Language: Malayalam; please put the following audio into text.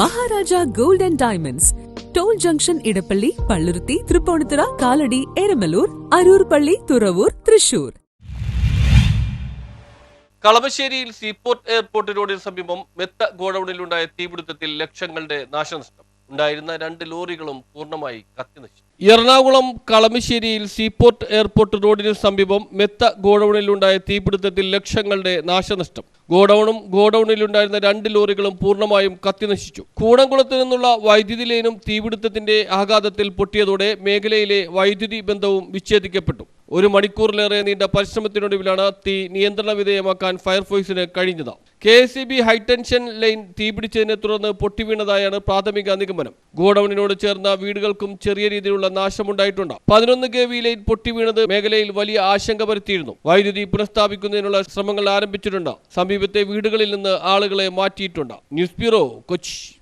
Maharaja gold and diamonds. Toll junction Edappally Palluruthy Tripunithura Kalady Eramalloor Aroor പള്ളി തുറവൂർ തൃശൂർ. കളമശ്ശേരിയിൽ സീപോർട്ട് എയർപോർട്ട് റോഡിന് സമീപം മെത്ത ഗോഡൌണിലുണ്ടായ തീപിടുത്തത്തിൽ ലക്ഷങ്ങളുടെ നാശനഷ്ടം. ഉണ്ടായിരുന്ന രണ്ട് ലോറികളും പൂർണമായി കത്തിനശിച്ചു എറണാകുളം കളമശ്ശേരിയിൽ സീപോർട്ട് എയർപോർട്ട് റോഡിന് സമീപം മെത്ത ഗോഡൌണിലുണ്ടായ തീപിടുത്തത്തിൽ ലക്ഷങ്ങളുടെ നാശനഷ്ടം. ഗോഡൌണും ഗോഡൌണിലുണ്ടായിരുന്ന രണ്ട് ലോറികളും പൂർണമായും കത്തിനശിച്ചു കൂടംകുളത്ത് നിന്നുള്ള വൈദ്യുതി ലൈനും തീപിടുത്തത്തിന്റെ ആഘാതത്തിൽ പൊട്ടിയതോടെ മേഖലയിലെ വൈദ്യുതി ബന്ധവും വിച്ഛേദിക്കപ്പെട്ടു. ഒരു മണിക്കൂറിലേറെ നീണ്ട പരിശ്രമത്തിനൊടുവിലാണ് തീ നിയന്ത്രണ വിധേയമാക്കാൻ ഫയർഫോഴ്സിന് കഴിഞ്ഞത്. K S C B high tension line തീപിടിച്ചതിനെ തുടർന്ന് പൊട്ടിവീണതായാണ് പ്രാഥമിക നിഗമനം. ഗോഡൌണിനോട് ചേർന്ന വീടുകൾക്കും ചെറിയ രീതിയിലുള്ള നാശമുണ്ടായിട്ടുണ്ട്. പതിനൊന്ന് കെ വി ലൈൻ പൊട്ടിവീണത് മേഖലയിൽ വലിയ ആശങ്ക പരത്തിയിരുന്നു. വൈദ്യുതി പുനഃസ്ഥാപിക്കുന്നതിനുള്ള ശ്രമങ്ങൾ ആരംഭിച്ചിട്ടുണ്ട്. സമീപത്തെ വീടുകളിൽ നിന്ന് ആളുകളെ മാറ്റിയിട്ടുണ്ട്. News bureau Kochi.